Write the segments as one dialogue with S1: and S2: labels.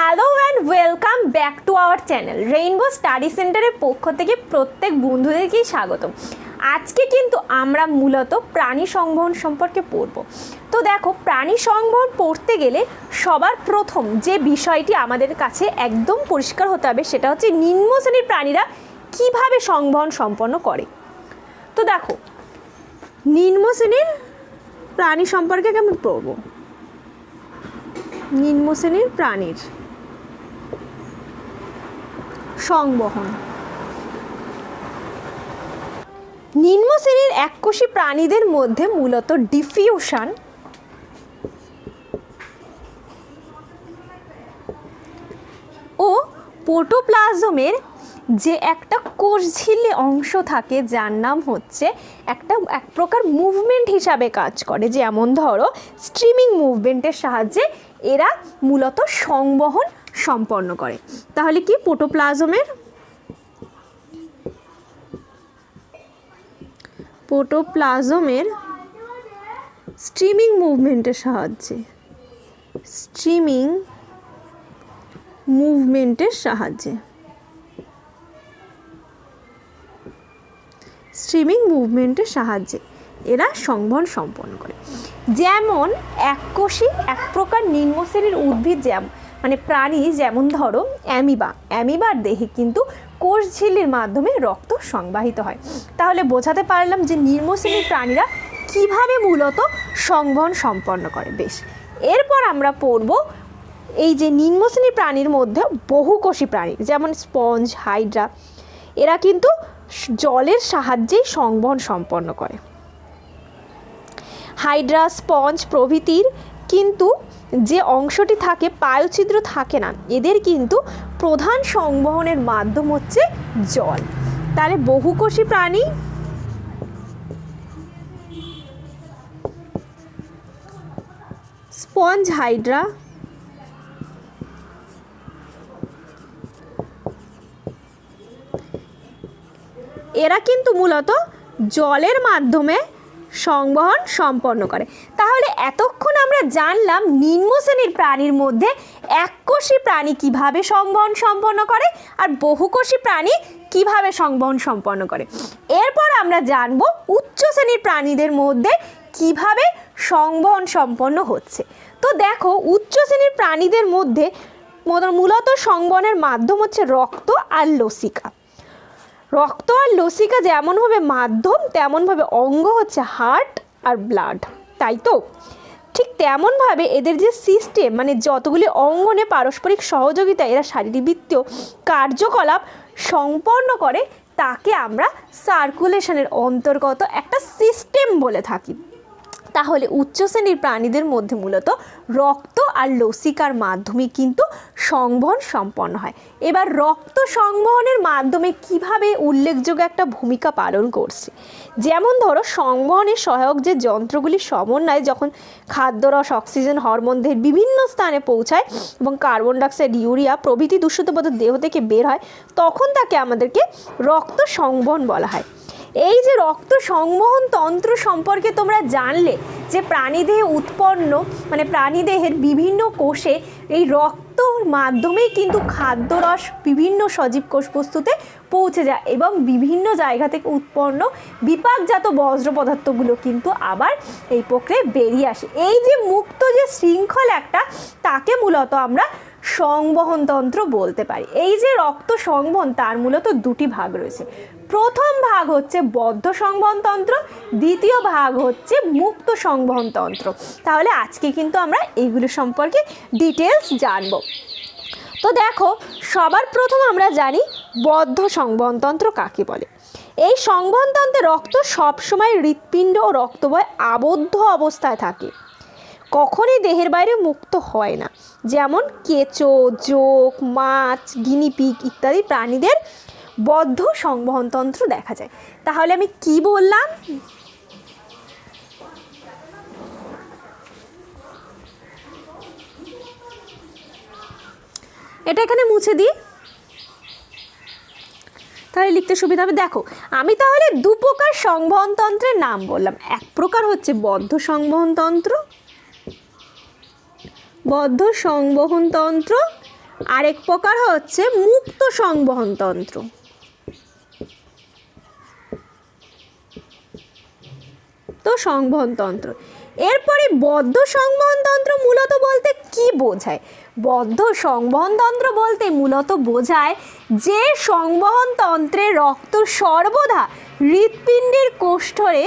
S1: Hello and welcome back to our channel rainbow study সেন্টারের পক্ষ থেকে প্রত্যেক বন্ধুদেরকেই স্বাগত আজকে কিন্তু আমরা মূলত প্রাণী সংবহন সম্পর্কে পড়ব। তো দেখো, প্রাণী সংবহন পড়তে গেলে সবার প্রথম যে বিষয়টি আমাদের কাছে একদম পরিষ্কার হতে হবে সেটা হচ্ছে নিম্ন শ্রেণির প্রাণীরা কীভাবে সংবহন সম্পন্ন করে। তো দেখো, নিম্ন শ্রেণির প্রাণী সম্পর্কে কেমন পড়ব? নিম্ন শ্রেণির প্রাণীর। সংবহন। নিম্ন শ্রেণির এককোষী প্রাণীদের মধ্যে মূলত ডিফিউশন। ও পোটোপ্লাজমের যে একটা কোষঝিল্লি অংশ থাকে, যার নাম হচ্ছে একটা, এক প্রকার মুভমেন্ট হিসাবে কাজ করে। যেমন ধরো, স্ট্রিমিং মুভমেন্টের সাহায্যে এরা মূলত সংবহন সম্পন্ন করে। তাহলে কি পোটোপ্লাজমের পোটোপ্লাজমের স্ট্রিমিং মুভমেন্টের সাহায্যে। স্ট্রিমিং মুভমেন্টের সাহায্যে। স্ট্রিমিং মুভমেন্টের সাহায্যে এরা সংবহন সম্পন্ন করে। যেমন এককোষী এক প্রকার নিম্ন শ্রেণির উদ্ভিদ যেমন মানে প্রাণী যেমন ধরো অ্যামিবা, অ্যামিবার দেহে কিন্তু কোষ ঝিল্লির মাধ্যমে রক্ত সংবাহিত হয়। তাহলে বোঝাতে পারলাম যে নিম্ন শ্রেণির প্রাণীরা কীভাবে মূলত সংবহন সম্পন্ন করে। বেশ, এরপর আমরা পড়ব এই যে নিম্ন শ্রেণির প্রাণীর মধ্যে বহুকোষী প্রাণী, যেমন স্পঞ্জ, হাইড্রা, এরা কিন্তু জলের সাহায্যেই সংবহন সম্পন্ন করে। হাইড্রা, স্পঞ্জ প্রভৃতির কিন্তু যে অংশটি থাকে, পায়ুছিদ্র থাকে না, এদের কিন্তু প্রধান সংবহনের মাধ্যম হচ্ছে জল। তাহলে বহুকোষী প্রাণী? Sponge hydra. এরা কিন্তু মূলত জলের মাধ্যমে সংবহন সম্পন্ন করে। তাহলে এতক্ষণ আমরা জানলাম নিম্ন শ্রেণির প্রাণীর মধ্যে এককোষী প্রাণী কীভাবে সংবহন সম্পন্ন করে আর বহুকোষী প্রাণী কীভাবে সংবহন সম্পন্ন করে। এরপর আমরা জানব উচ্চ শ্রেণির প্রাণীদের মধ্যে কীভাবে সংবহন সম্পন্ন হচ্ছে। তো দেখো, উচ্চ শ্রেণির প্রাণীদের মধ্যে মূলত সংবহনের মাধ্যম হচ্ছে রক্ত আর লসিকা। রক্ত আর লসিকা যেমনভাবে মাধ্যম, তেমনভাবে অঙ্গ হচ্ছে হার্ট আর ব্লাড। তাই তো? ঠিক তেমনভাবে এদের যে সিস্টেম মানে যতগুলি অঙ্গনে পারস্পরিক সহযোগিতা, এরা শারীরবৃত্তীয় কার্যকলাপ সম্পন্ন করে, তাকে আমরা সার্কুলেশনের অন্তর্গত একটা সিস্টেম বলে থাকি। তাহলে উচ্চ শ্রেণির প্রাণীদের মধ্যে মূলত রক্ত আর লসিকার মাধ্যমে কিন্তু সংবহন সম্পন্ন হয়। এবার রক্ত সংবহনের মাধ্যমে কীভাবে উল্লেখযোগ্য একটা ভূমিকা পালন করছে? যেমন ধরো সংবহনের সহায়ক যে যন্ত্রগুলির সমন্বয়ে যখন খাদ্যরস অক্সিজেন, হরমোন দেহের বিভিন্ন স্থানে পৌঁছায় এবং কার্বন ডাইঅক্সাইড, ইউরিয়া প্রভৃতি দূষিত পদার্থ দেহ থেকে বের হয়, তখন তাকে আমাদেরকে রক্ত সংবহন বলা হয়। এই যে রক্ত সংবহন তন্ত্র সম্পর্কে তোমরা জানলে যে প্রাণীদেহে উৎপন্ন মানে প্রাণীদেহের বিভিন্ন কোষে এই রক্তর মাধ্যমেই কিন্তু খাদ্যরস বিভিন্ন সজীব কোষ বস্তুতে পৌঁছে যায় এবং বিভিন্ন জায়গা থেকে উৎপন্ন বিপাকজাত বজ্র পদার্থগুলো কিন্তু আবার এই প্রক্রিয়ায় বেরিয়ে আসে। এই যে মুক্ত যে শৃঙ্খল একটা, তাকে মূলত আমরা সংবহনতন্ত্র বলতে পারি। এই যে রক্ত সংবহন, তার মূলত দুটি ভাগ রয়েছে। প্রথম ভাগ হচ্ছে বদ্ধ সংবহনতন্ত্র, দ্বিতীয় ভাগ হচ্ছে মুক্ত সংবহনতন্ত্র। তাহলে আজকে কিন্তু আমরা এইগুলো সম্পর্কে ডিটেলস জানব। তো দেখো, সবার প্রথম আমরা জানি বদ্ধ সংবহনতন্ত্র কাকে বলে। এই সংবহনতন্ত্রে রক্ত সবসময় হৃৎপিণ্ড ও রক্তবয় আবদ্ধ অবস্থায় থাকে। কখনই দেহের বাইরে মুক্ত হয় না। যেমন কেঁচো, জোক, মাছ, গিনিপিগ ইত্যাদি প্রাণীদের বদ্ধ সংবহনতন্ত্র দেখা যায়। তাহলে আমি কি বললাম? এটা এখানে মুছে দিই। তাহলে লিখতে সুবিধা হবে। দেখো, আমি তাহলে দু প্রকার সংবহনতন্ত্রের নাম বললাম। এক প্রকার হচ্ছে বদ্ধ সংবহনতন্ত্র বদ্ধ সংবহনতন্ত্র। আরেক প্রকার হচ্ছে মুক্ত সংবহন তন্ত্র তো সংবহন তন্ত্র এরপরে বদ্ধ সংবহন তন্ত্র মূলত বলতে কি বোঝায়? বদ্ধ সংবহন তন্ত্র বলতে মূলত বোঝায় যে সংবহন তন্ত্রে রক্ত সর্বদা হৃৎপিণ্ডের কোষ্ঠরে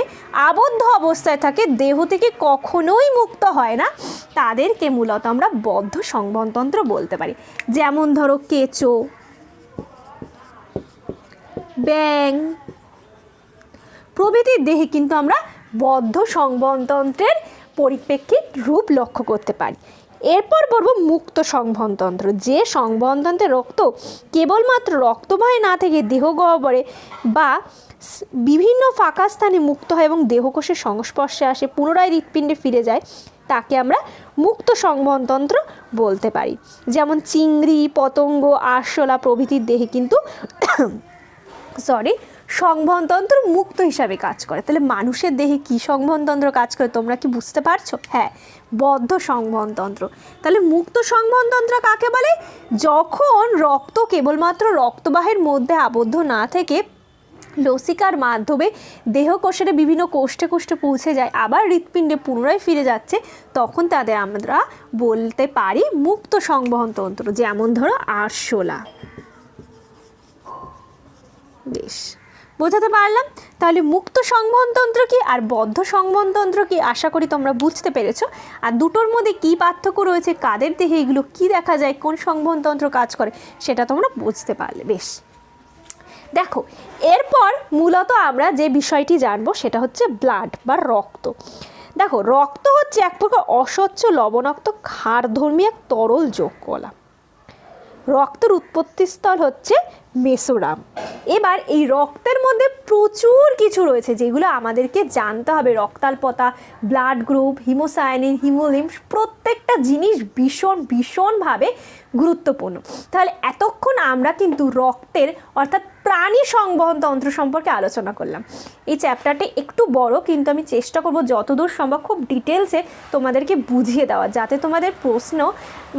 S1: আবদ্ধ অবস্থায় থাকে, দেহ থেকে কখনোই মুক্ত হয় না। তাদেরকে মূলত আমরা বদ্ধ সংবহন তন্ত্র বলতে পারি। যেমন ধরো কেঁচো ব্যাং প্রভৃতির দেহে কিন্তু আমরা বদ্ধ সংবহনতন্ত্রের পরিপ্রেক্ষিত রূপ লক্ষ্য করতে পারি। এরপর বলব মুক্ত সংবহনতন্ত্র। যে সংবহনতন্ত্রে রক্ত কেবলমাত্র রক্তবাহে না থেকে দেহ গহ্বরে বা বিভিন্ন ফাঁকা স্থানে মুক্ত হয় এবং দেহকোষের সংস্পর্শে আসে, পুনরায় হৃৎপিণ্ডে ফিরে যায়, তাকে আমরা মুক্ত সংবহনতন্ত্র বলতে পারি। যেমন চিংড়ি, পতঙ্গ, আরশোলা প্রভৃতির দেহে কিন্তু সরি সংবহনতন্ত্র মুক্ত হিসাবে কাজ করে। তাহলে মানুষের দেহে কি সংবহনতন্ত্র কাজ করে তোমরা কি বুঝতে পারছ? হ্যাঁ বদ্ধ সংবহনতন্ত্র। তাহলে মুক্ত সংবহনতন্ত্র কাকে বলে? যখন রক্ত কেবলমাত্র রক্তবাহের মধ্যে আবদ্ধ না থেকে লসিকার মাধ্যমে দেহকোষের বিভিন্ন কোষ্ঠে কোষ্ঠে পৌঁছে যায়, আবার হৃৎপিণ্ডে পুনরায় ফিরে যাচ্ছে, তখন তাদের আমরা বলতে পারি মুক্ত সংবহনতন্ত্র, যেমন ধরো আরশোলা। বেশ। বোঝাতে পারলাম। তাহলে মুক্ত সংবহনতন্ত্র কি আর বদ্ধ সংবহনতন্ত্র কি? আশা করি তোমরা বুঝতে পেরেছ। আর দুটোর মধ্যে কি পার্থক্য রয়েছে? কাদের দেহে এগুলো কি দেখা যায়? কোন সংবহনতন্ত্র কাজ করে? সেটা তোমরা বুঝতে পারলে। বেশ। দেখো, এরপর মূলত আমরা যে বিষয়টি জানব সেটা হচ্ছে ব্লাড বা রক্ত। দেখো, রক্ত হচ্ছে এক প্রকার অস্বচ্ছ, লবণাক্ত, ক্ষারধর্মী এক তরল যোগ কলা রক্তের উৎপত্তিস্থল হচ্ছে মেসোরাম। এবার এই রক্তের মধ্যে প্রচুর কিছু রয়েছে যেগুলো আমাদেরকে জানতে হবে। রক্তাল্পতা, ব্লাড গ্রুপ হিমোসায়ানিন হিমোলিম প্রত্যেকটা জিনিস ভীষণ, ভীষণভাবে গুরুত্বপূর্ণ। তাহলে এতক্ষণ আমরা কিন্তু রক্তের অর্থাৎ প্রাণী সংবহন তন্ত্র সম্পর্কে আলোচনা করলাম। এই চ্যাপ্টারটি একটু বড়, কিন্তু আমি চেষ্টা করব যতদূর সম্ভব খুব ডিটেলসে তোমাদেরকে বুঝিয়ে দেওয়া, যাতে তোমাদের প্রশ্ন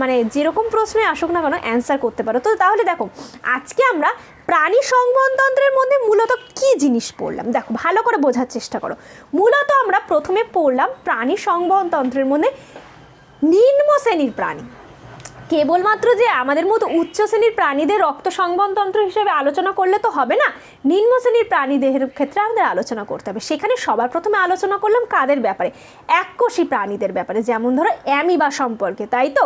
S1: মানে যেরকম প্রশ্নে আসুক না কেন, অ্যান্সার করতে পারো। তো তাহলে দেখো, আজকে আমরা প্রাণী সংবহন তন্ত্রের মধ্যে মূলত কি জিনিস পড়লাম? দেখো, ভালো করে বোঝার চেষ্টা করো। মূলত আমরা প্রথমে পড়লাম প্রাণী সংবহন তন্ত্রের মধ্যে নিম্ন শ্রেণির প্রাণী। কেবলমাত্র যে আমাদের মতো উচ্চ শ্রেণির প্রাণীদের রক্ত সংবহনতন্ত্র হিসেবে আলোচনা করলে তো হবে না? নিম্ন শ্রেণির প্রাণীদেহের ক্ষেত্রে আমাদের আলোচনা করতে হবে। সেখানে সবার প্রথমে আলোচনা করলাম কাদের ব্যাপারে? এককোষী প্রাণীদের ব্যাপারে, যেমন ধরো অ্যামিবা সম্পর্কে, তাই তো?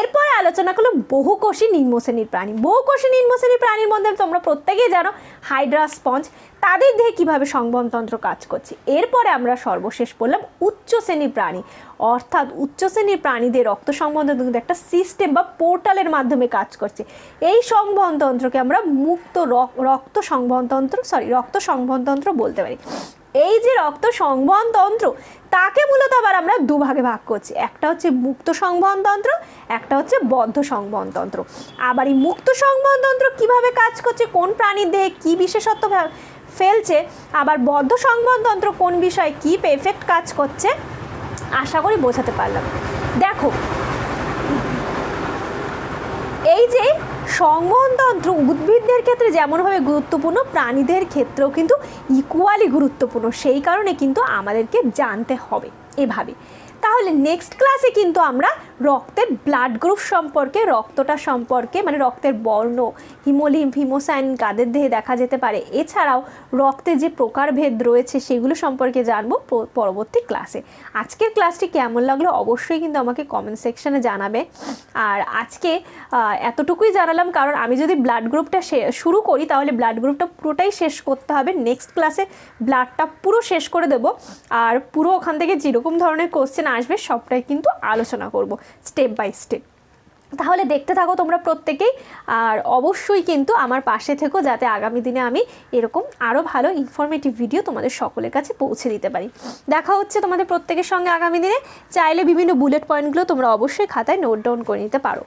S1: এরপরে আলোচনা করলাম বহুকোষী নিম্ন শ্রেণির প্রাণী। বহুকোষী নিম্ন শ্রেণির প্রাণীর মধ্যে তোমরা প্রত্যেকেই জানো হাইড্রা স্পঞ্জ, তাদের দেহে কীভাবে সংবহনতন্ত্র কাজ করছে। এরপরে আমরা সর্বশেষ বললাম উচ্চ শ্রেণির প্রাণী। অর্থাৎ উচ্চ শ্রেণির প্রাণীদের রক্ত সংবহন কিন্তু একটা সিস্টেম বা পোর্টালের মাধ্যমে কাজ করছে। এই সংবহনতন্ত্রকে আমরা মুক্ত রক্ত রক্ত সংবহনতন্ত্র সরি রক্ত সংবহনতন্ত্র বলতে পারি। এই যে রক্ত সংবহন তন্ত্র তাকে মূলত আবার আমরা দুভাগে ভাগ করছি। একটা হচ্ছে মুক্ত সংবহন তন্ত্র একটা হচ্ছে বদ্ধ সংবহন তন্ত্র আবার এই মুক্ত সংবহন তন্ত্র কীভাবে কাজ করছে, কোন প্রাণীর দেহে কি বিশেষত্ব ফেলছে, আবার বদ্ধ সংবহন তন্ত্র কোন বিষয়ে কি এফেক্ট কাজ করছে, আশা করি বোঝাতে পারলাম। দেখো, এই যে সংবহনতন্ত্র উদ্ভিদদের ক্ষেত্রে যেমনভাবে গুরুত্বপূর্ণ, প্রাণীদের ক্ষেত্রেও কিন্তু ইকুয়ালি গুরুত্বপূর্ণ। সেই কারণে কিন্তু আমাদেরকে জানতে হবে এভাবে। তাহলে নেক্সট ক্লাসে কিন্তু আমরা রক্তের ব্লাড গ্রুপ সম্পর্কে, রক্তটা সম্পর্কে মানে রক্তের বর্ণ, হিমোলিম, হিমোসাইন কাদের দেহে দেখা যেতে পারে। এছাড়াও রক্তে যে প্রকারভেদ রয়েছে সেগুলো সম্পর্কে জানব পরবর্তী ক্লাসে আজকের ক্লাসটি কেমন লাগল অবশ্যই কিন্তু আমাকে কমেন্ট সেকশানে জানাবে। আর আজকে এতটুকুই জানালাম, কারণ আমি যদি ব্লাড গ্রুপটা শুরু করি, তাহলে ব্লাড গ্রুপটা পুরোটাই শেষ করতে হবে। নেক্সট ক্লাসে ব্লাডটা পুরো শেষ করে দেব। আর পুরো ওখান থেকে যেরকম ধরনের কোশ্চেন আসবে, সবটাই কিন্তু আলোচনা করব স্টেপ বাই স্টেপ তাহলে দেখতে থাকো তোমরা প্রত্যেকেই, আর অবশ্যই কিন্তু আমার পাশে থেকো যাতে আগামী দিনে আমি এরকম আরও ভালো ইনফরমেটিভ ভিডিও তোমাদের সকলের কাছে পৌঁছে দিতে পারি। দেখা হচ্ছে তোমাদের প্রত্যেকের সঙ্গে আগামী দিনে। চাইলে বিভিন্ন বুলেট পয়েন্টগুলো তোমরা অবশ্যই খাতায় নোট ডাউন করে নিতে পারো।